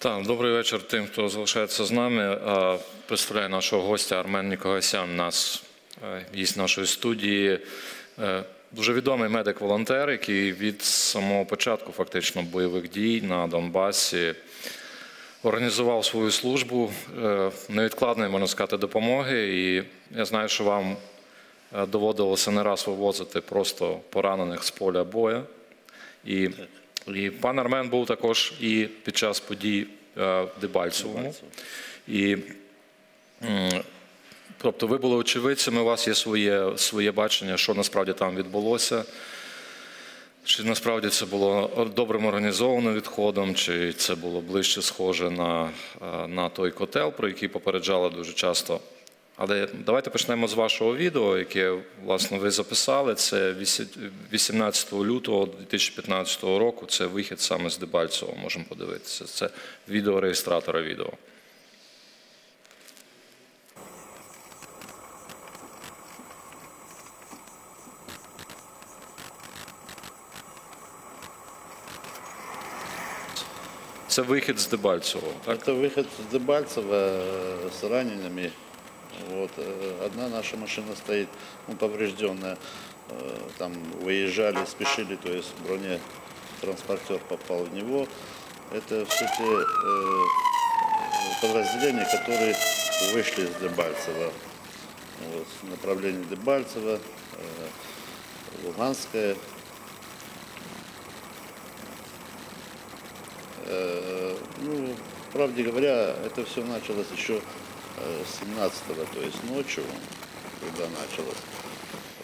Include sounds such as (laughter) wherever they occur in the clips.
Так, добрий вечір тим, хто залишається з нами. Представляю нашого гостя Армен Нікогасян, нас е, гість нашої студії. Е, Дуже відомий медик-волонтер, який від самого початку фактично бойових дій на Донбасі організував свою службу е, невідкладної, можна сказати, допомоги. І я знаю, що вам доводилося не раз вивозити просто поранених з поля бою. І, і пан Армен був також і під час подій е, в Дебальцевому. І, тобто ви були очевидцями, у вас є своє, своє бачення, що насправді там відбулося. Чи насправді це було добрим організованим відходом, чи це було ближче схоже на, е, на той котел, про який попереджали дуже часто. Але давайте почнемо з вашого відео, яке власне ви записали. Це 18 лютого 2015 року. Це вихід саме з Дебальцево. Можемо подивитися. Це відео реєстратора відео. Це вихід з Дебальцево. Так? Это выход с Дебальцева э, с ранеными. Вот. э, Одна наша машина стоит, ну, поврежденная. Э, Там выезжали, спешили, то есть бронетранспортер попал в него. Это все те э, подразделения, которые вышли из Дебальцева. Вот, в направлении Дебальцева, Луганская, Э, Ну, правде говоря, это все началось еще 17-го, то есть ночью, когда началось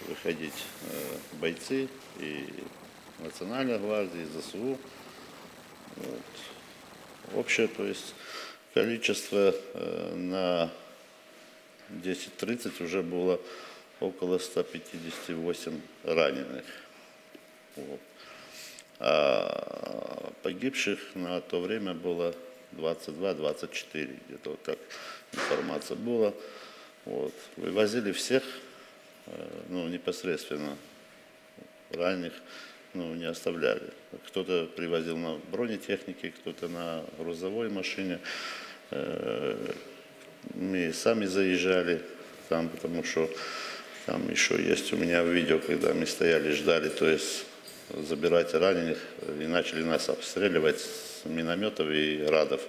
выходить э, бойцы и Национальной гвардии, и ЗСУ. Вот. Общее, то есть количество э, на 10.30 уже было около 158 раненых. Вот. А погибших на то время было 22-24, где-то вот так информация была. Вот. Вывозили всех, э, ну, непосредственно раненых, ну, не оставляли. Кто-то привозил на бронетехнике, кто-то на грузовой машине. Э, Мы сами заезжали там, потому что там еще есть у меня видео, когда мы стояли, ждали, то есть забирать раненых и начали нас обстреливать с минометов и радов.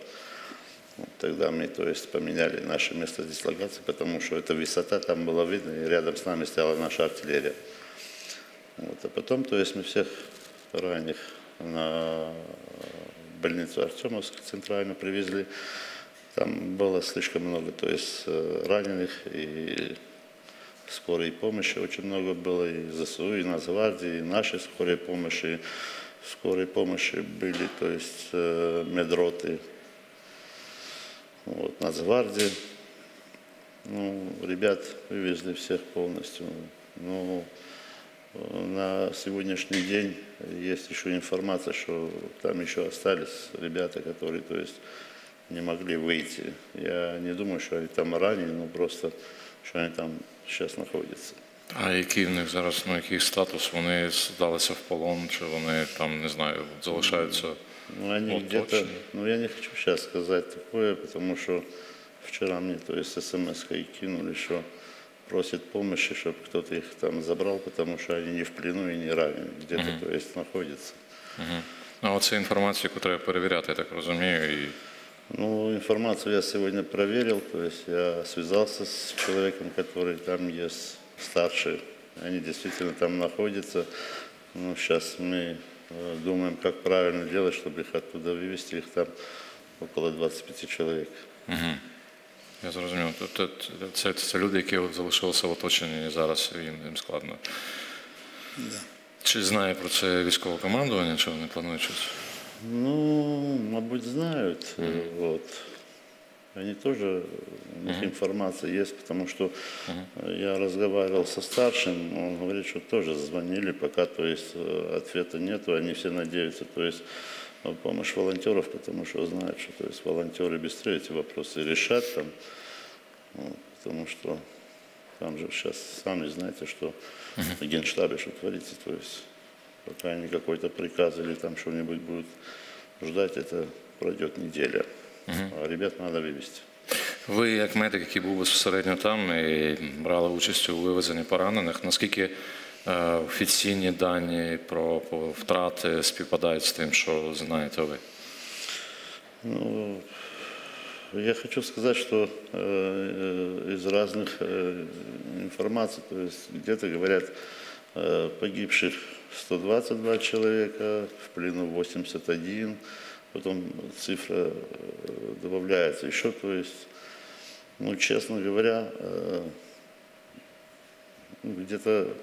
Тогда мы, то есть, поменяли наше место дислокации, потому что эта высота там была видно, и рядом с нами стояла наша артиллерия. Вот, а потом, то есть, мы всех раненых на больницу Артемовск центрально привезли. Там было слишком много, то есть, э, раненых и скорой помощи очень много было, и ЗСУ, и Нацгвардии, и нашей скорой помощи. Скорой помощи были, то есть э, медроты, вот, Нацгвардии. Ну, ребят вывезли всех полностью. Ну, на сегодняшний день есть еще информация, что там еще остались ребята, которые, то есть, не могли выйти. Я не думаю, что они там ранены, но просто, что они там зараз знаходяться. А який в них зараз, ну який статус? Вони здалися в полон, чи вони там, не знаю, залишаються? Ну, они Вот где-то, точно. ну, я не хочу сейчас сказать такое, потому что вчера мне, то есть, смс и кинули, что просят помощи, чтобы кто-то их там забрал, потому что они не в плену и не ранены, где-то, то есть, находятся. Ну, оце інформація, яку треба перевіряти, я так розумію. І... Ну, информацию я сегодня проверил, то есть я связался с человеком, который там есть старший. Они действительно там находятся. Ну, сейчас мы э, думаем, как правильно делать, чтобы их оттуда вывести. Их там около 25 человек. Я зрозумів. Тобто це, це люди, які от залишилися в оточенні і зараз їм, їм складно. Чи знає про це військове командування, чи вони планують щось? Ну, мабуть, знают. э, Вот. Они тоже, у них информация есть, потому что э, я разговаривал со старшим, он говорит, что тоже звонили, пока, то есть, э, ответа нету, они все надеются, то есть, на помощь волонтеров, потому что знают, что, то есть, волонтеры быстрее эти вопросы решат там, вот, потому что там же сейчас сами знаете, что в генштабе что творится, то есть, пока не какой-то приказ или там что-нибудь будет ждать это пройдет неделя. А ребят надо вывести. Ви, як медик, який був безпосередньо там і брали участь у вивезенні поранених, наскільки е, офіційні дані про по втрати співпадають з тим, що знаєте ви? Ну, я хочу сказать, что э, э, из разных э, информаций, то есть где-то говорят э, погибших 122 человека, в плену 81, потом цифра э, добавляется еще, то есть, ну, честно говоря, э, ну, где-то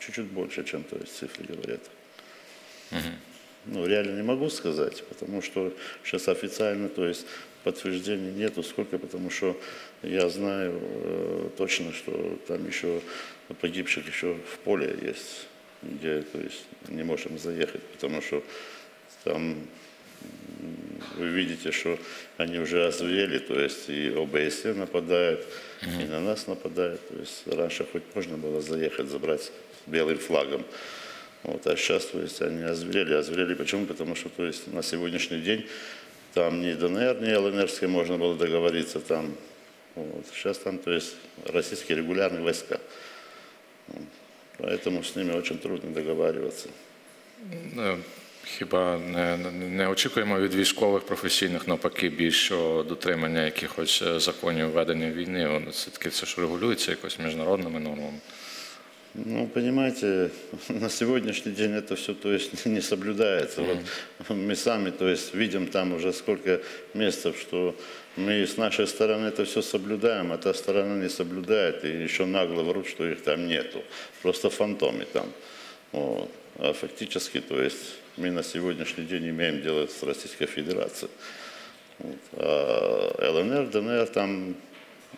чуть-чуть больше, чем то есть цифры говорят. Ну, реально не могу сказать, потому что сейчас официально, то есть подтверждений нету. Сколько? Потому что я знаю э, точно, что там еще погибших еще в поле есть, где, то есть не можем заехать, потому что там вы видите, что они уже озверели, то есть и ОБСЕ нападают, и на нас нападают. То есть раньше хоть можно было заехать, забрать белым флагом. Вот, а сейчас, то есть, они озверели. Озверели почему? Потому что, то есть, на сегодняшний день там ни ДНР, ни ЛНРские можно было договориться там. Вот. Сейчас там, то есть, российские регулярные войска. Поэтому с ними очень трудно договариваться. Е, Хіба не, не- не очікуємо від військових професійних навпаки більшого дотримання якихось е, законів ведення війни? Воно все-таки це ж регулюється якось міжнародними нормами. Ну, понимаете, (laughs) на сегодняшний день это все, то есть, не (laughs) соблюдается. Вот мы сами, то есть, видим там уже сколько месяцев, что мы с нашей стороны это все соблюдаем, а та сторона не соблюдает, и еще нагло врут, что их там нету. Просто фантомы там. Вот. А фактически, то есть, мы на сегодняшний день имеем дело с Российской Федерацией. Вот. А ЛНР, ДНР там,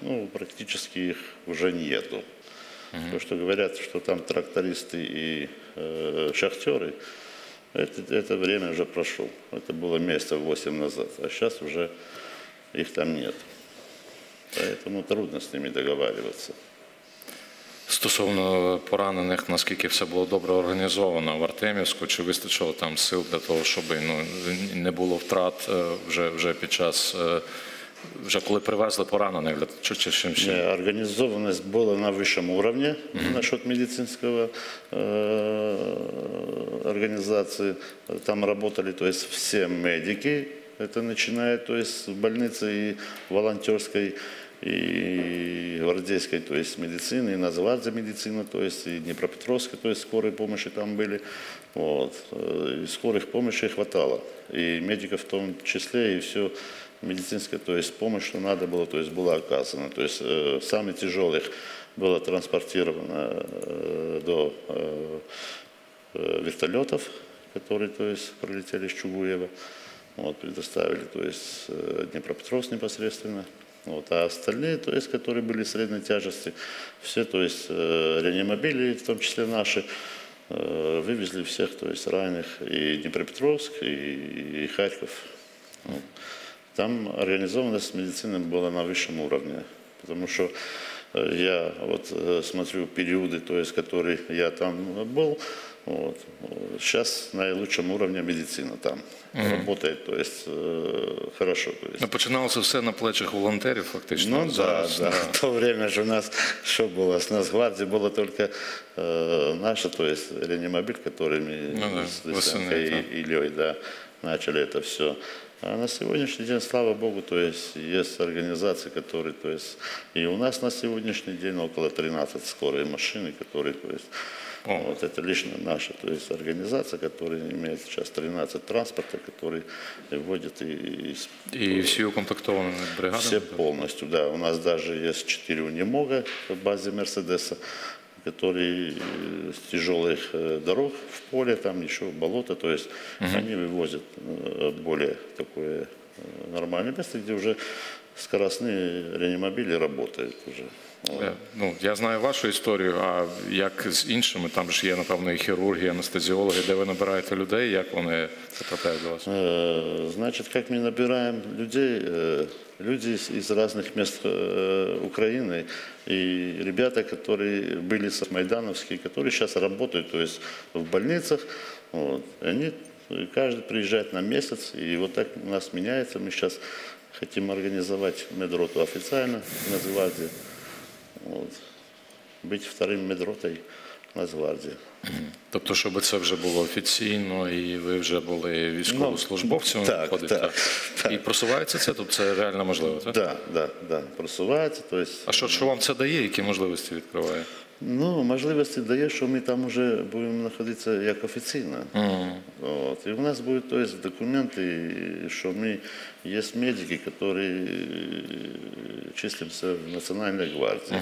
ну, практически их уже нету. То, что говорят, что там трактористы и э, шахтеры, это, это время уже прошло. Это было месяцев 8 назад, а сейчас уже их там нет. Поэтому трудно с ними договариваться. Стосовно поранених, наскільки все було добре організовано в Артемівську, чи вистачило там сил для того, щоб ну, не було втрат е, вже, вже під час, е, вже коли привезли поранених, для чи, чи, чим ще? Не, Организованность была на высшем уровне насчет медицинского э, организации. Там работали, то есть все медики, это начиная, то есть в больнице и волонтерской, и гвардейской, то есть медицины, и Назавадзе медицина, то есть и Днепропетровской, то есть скорой помощи там были. Вот. Э, И скорых помощи хватало. И медиков в том числе, и все медицинская, то есть помощь, что надо было, то есть была оказана. То есть э, самых тяжелых было транспортировано э, до э, э, вертолетов, которые, то есть, пролетели с Чугуева. Вот, предоставили, то есть, э, Днепропетровск непосредственно. Вот, а остальные, то есть, которые были средней тяжести, все, то есть, э, реанимобили, в том числе наши, э, вывезли всех, то есть, раненых и Днепропетровск, и, и Харьков. Вот. Там организованность медицины была на высшем уровне, потому что э, я вот э, смотрю периоды, то есть, которые я там был, вот, сейчас на наилучшем уровне медицина там работает, то есть э, хорошо. То есть. Ну, починалося все на плечах волонтерів, фактично. Ну Зараз, да, да. (laughs) В то время же у нас что было? С нас гвардии было только э, наша, то есть реанимобиль, который мы Ну да, с восени, Лысенко да. и Ильей, да, начали это все. А на сегодняшний день, слава Богу, то есть есть организации, которые, то есть и у нас на сегодняшний день около 13 скорые машины, которые, то есть О. вот это лично наша, то есть организация, которая имеет сейчас 13 транспорта, которые вводят и, и І всі укомплектовані бригадами. все полностью, да. У нас даже есть четыре унемога в базе Мерседеса, которые э, с тяжелых э, дорог в поле, там еще болото, то есть они вывозят э, более такое э, нормальное место, где уже скоростные реанимобили работают уже. Вот. Е, Ну, я знаю вашу історію, а як з іншими, там ж є, напевно, і хірурги, анестезіологи, де ви набираєте людей, як вони потрапляють до вас? Э, Значит, как мы набираем людей, э, люди из, разных мест э, Украины и ребята, которые были с Майдановские, которые сейчас работают, то есть в больницах, вот, они И каждый приезжает на месяц, и вот так у нас меняется. Мы сейчас хотим организовать медроту официально в Нацгвардии. Вот. Быть вторым медротой Нацгвардии. Тобто, щоб це вже було офіційно, і ви вже були військовослужбовцем, Ну, так, виходить, так, так. І просувається це, тобто це реально можливо, так? Да, да, да, просувается. То есть, А що, що вам це дає, які можливості відкриває? ну, можливості дає, що ми там вже будемо знаходитися як офіційно. От. І у нас будуть то есть, документи, що ми є медики, які числимся в Національній гвардії.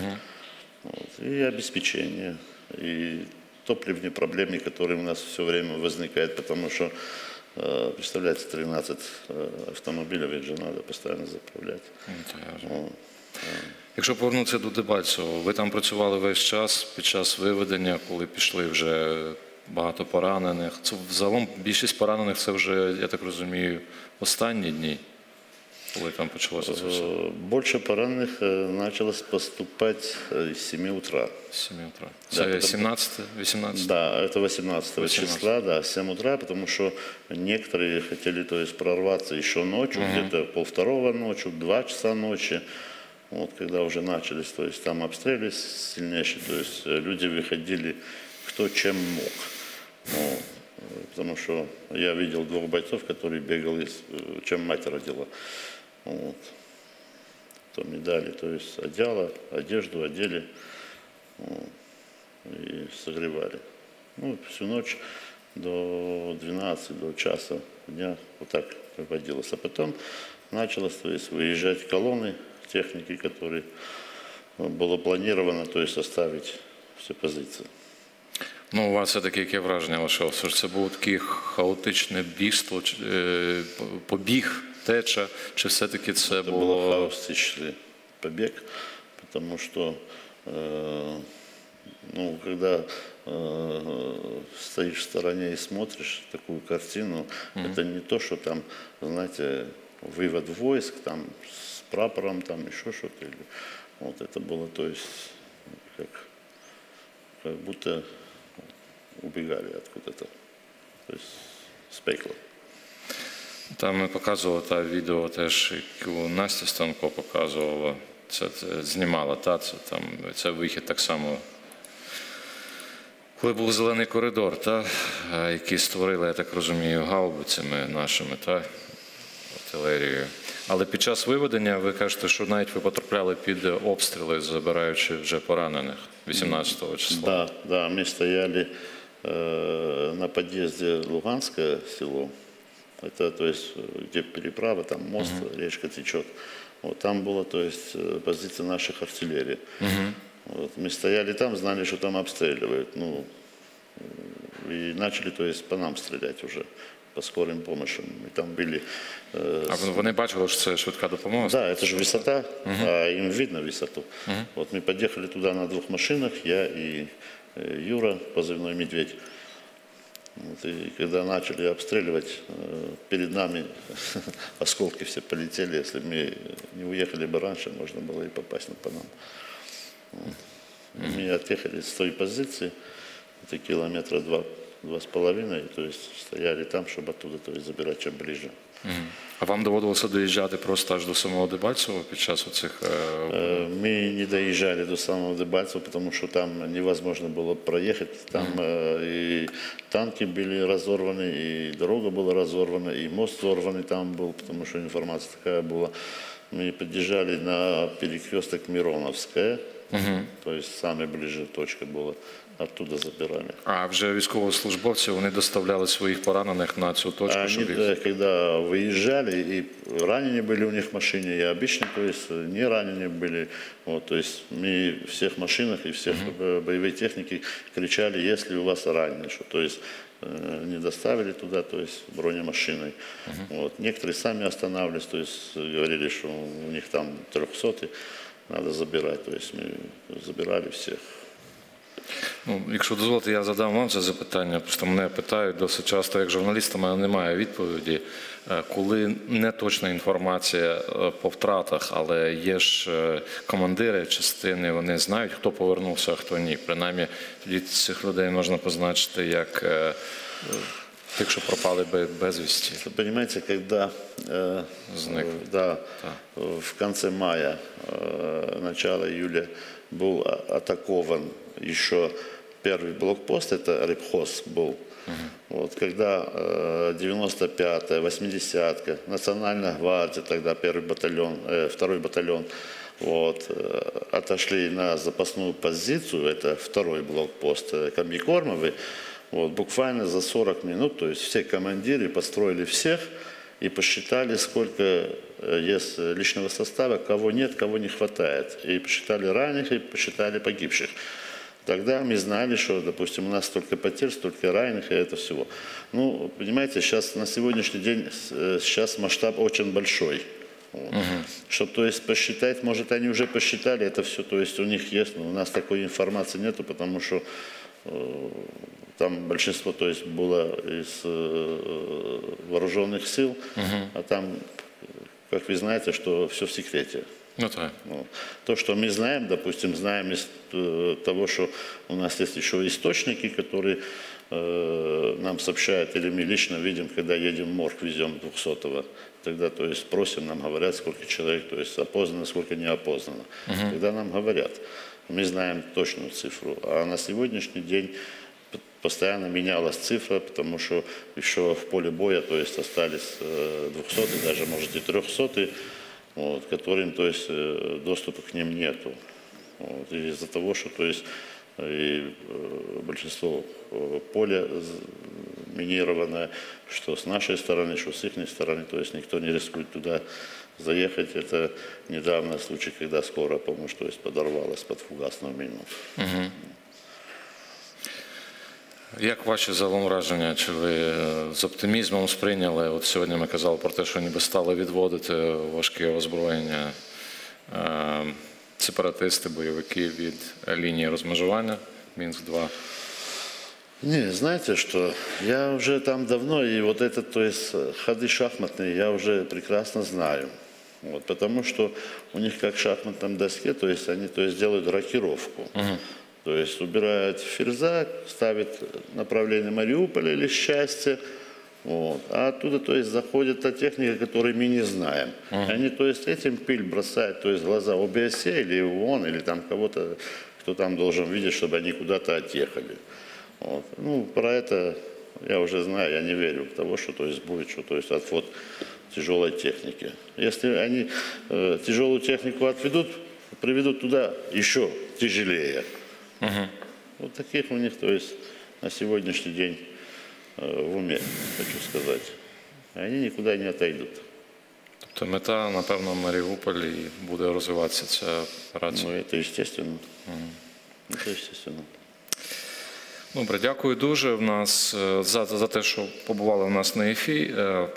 Вот. И обеспечение, и топливные проблемы, которые у нас все время возникают, потому что, э, представляете, 13 э, автомобилей, их же надо постоянно заправлять. Ну, то я вже- Вот. Якщо повернутися до Дебальцево, ви там працювали весь час під час виведення, коли пішли вже багато поранених. Це взагалом більшість поранених це вже, я так розумію, останні дні, Коли там почалося це все. Э, началось поступать э, с 7 утра. З 7 утра. Да, потім- 17, 18? Да, это 18, 18. числа, да, 7 утра, потому что некоторые хотели, то есть, прорваться еще ночью, где-то полвторого ночи, 2 часа ночи, вот, когда уже начались, то есть, там обстрелы сильнейшие, то есть, люди выходили кто чем мог. Вот, э, потому что я видел двух бойцов, которые бегали, с- чем мать родила. Вот. То медали, то есть одеяло, одежду одели и согревали. Ну, всю ночь до 12, до часа дня вот так проводилось. А потом началось, то есть, выезжать колонны техники, которые э, было планировано, то есть, оставить все позиции. Ну, у вас все-таки яке враження лишилося? Це було таке хаотичне бігство, чи, е, побіг, теча, чи все-таки це Это был було. хаотичный побег, потому что э, ну, когда э, стоишь в стороне и смотришь такую картину, это не то, что там, знаете, вывод войск там с прапором, там еще что-то. Вот это было, то есть, как, как будто убегали откуда-то. То есть с пекла. Там ми показували та відео теж, яку Настя Станко показувала. Це, це знімала, та, це, там, це вихід так само. Коли був зелений коридор, та, е, який створили, я так розумію, гаубицями нашими, та, артилерією. Але під час виведення ви кажете, що навіть ви потрапляли під обстріли, забираючи вже поранених 18 числа. Да, да, мы стояли э, на подъезде Луганское село. Это, то есть, где переправа, там мост, речка течет. Вот там была, то есть, э, позиция наших артиллерий. Вот, мы стояли там, знали, что там обстреливают. Ну, э, и начали, то есть, по нам стрелять уже, по скорым помощям. И там были э, А вони бачили, що це швидка допомога? да, это же высота, а им видно высоту. Вот мы подъехали туда на двух машинах, я и э, Юра, позывной «Медведь». Вот, и когда начали обстреливать, э, перед нами (laughs) осколки все полетели. Если бы мы не уехали бы раньше, можно было и попасть на по нам. Вот. Мы отъехали с той позиции, это километра два, два с половиной, то есть стояли там, чтобы оттуда то есть, забирать чем ближе. А вам доводилося доїжджати просто аж до самого Дебальцева під час оцих. Мы не доезжали до самого Дебальцева, потому что там невозможно было проехать. Там э, и танки были разорваны, и дорога была разорвана, и мост взорванный там был, потому что информация такая была. Мы подъезжали на перекресток Мироновская, то есть самая ближе точка была Оттуда забирали. А вже військовослужбовці вони доставляли своїх поранених на цю точку, Они, щоб їх... э, когда выезжали, и раненые были у них в машине, и обычные, то есть э, не раненые были. Вот, то есть мы всех машинах и всех э, боевой техники кричали, если у вас раненый, что, то есть э, не доставили туда, то есть бронемашиной. Вот. Некоторые сами останавливались, то есть э, говорили, что у них там трехсотый, надо забирать. То есть мы забирали всех. Ну, якщо дозволите, я задам вам це запитання. Просто мене питають досить часто, як журналіста, мене немає відповіді. Е, Коли не точна інформація е, по втратах, але є ж е, командири частини, вони знають, хто повернувся, а хто ні. Принаймні, тоді цих людей можна позначити як тих, що пропали бе- безвісті. Вы понимаете, когда э, Знак. э, да, э, в конце мая, э, начало июля был а- атакован еще первый блокпост, это Рыбхоз был. Вот, когда э, 95-я, 80-ка, Национальная гвардия, тогда первый батальон, э, второй батальон, вот, э, отошли на запасную позицию, это второй блокпост э, Комбикормовый, вот, буквально за 40 минут, то есть все командиры построили всех и посчитали, сколько э, есть личного состава, кого нет, кого не хватает. И посчитали раненых, и посчитали погибших. Тогда мы знали, что, допустим, у нас столько потерь, столько раненых и это всего. Ну, понимаете, сейчас на сегодняшний день э, сейчас масштаб очень большой. Чтобы, то есть, посчитать, может, они уже посчитали это все, то есть у них есть, но у нас такой информации нету, потому что э, там большинство, то есть, было из э, вооруженных сил, а там, как вы знаете, что все в секрете. Ну так. Ну, То, что мы знаем, допустим, знаем из э, того, что у нас есть еще источники, которые э, нам сообщают, или мы лично видим, когда едем в морг, везем 200-го, тогда, то есть, просим, нам говорят, сколько человек, то есть, опознано, сколько не опознано. Когда нам говорят, мы знаем точную цифру, а на сегодняшний день постоянно менялась цифра, потому что еще в поле боя, то есть остались 200 даже, может и 300 вот, которым, то есть, э, доступа к ним нету. Вот, из-за того, что, то есть, и, э, большинство э, поля минированное, что с нашей стороны, что с их стороны, то есть никто не рискует туда заехать. Это недавно случай, когда скорая помощь, то есть, подорвалась под фугасную мину. Як ваші загалом враження? Чи ви е, з оптимізмом сприйняли? От сьогодні ми казали про те, що ніби стали відводити важке озброєння е, сепаратисти, бойовики від лінії розмежування Мінськ-2. Не, знаете что, я уже там давно, и вот это, то есть э, ходы шахматные я уже прекрасно знаю. Вот, потому что у них как в шахматном доске, то есть они то есть, делают рокировку. То есть убирают ферзак, ставят направление Мариуполя или счастье, вот. А оттуда, то есть, заходит та техника, которую мы не знаем. Они, то есть, этим пыль бросают, то есть, глаза ОБСЕ или ООН, или там кого-то, кто там должен видеть, чтобы они куда-то отъехали. Вот. Ну, про это я уже знаю, я не верю в того, что то есть, будет, что то есть, отвод тяжелой техники. Если они э, тяжелую технику отведут, приведут туда еще тяжелее. Вот таких у них, то есть, на сегодняшний день э, в уме, хочу сказать. И Они никуда не отойдут. Тобто мета, напевно, в Маріуполі і буде розвиватися ця операція. Ну, это естественно. Это естественно. Добре, дякую дуже в нас е, за, за те, що побували в нас на ефі. Е,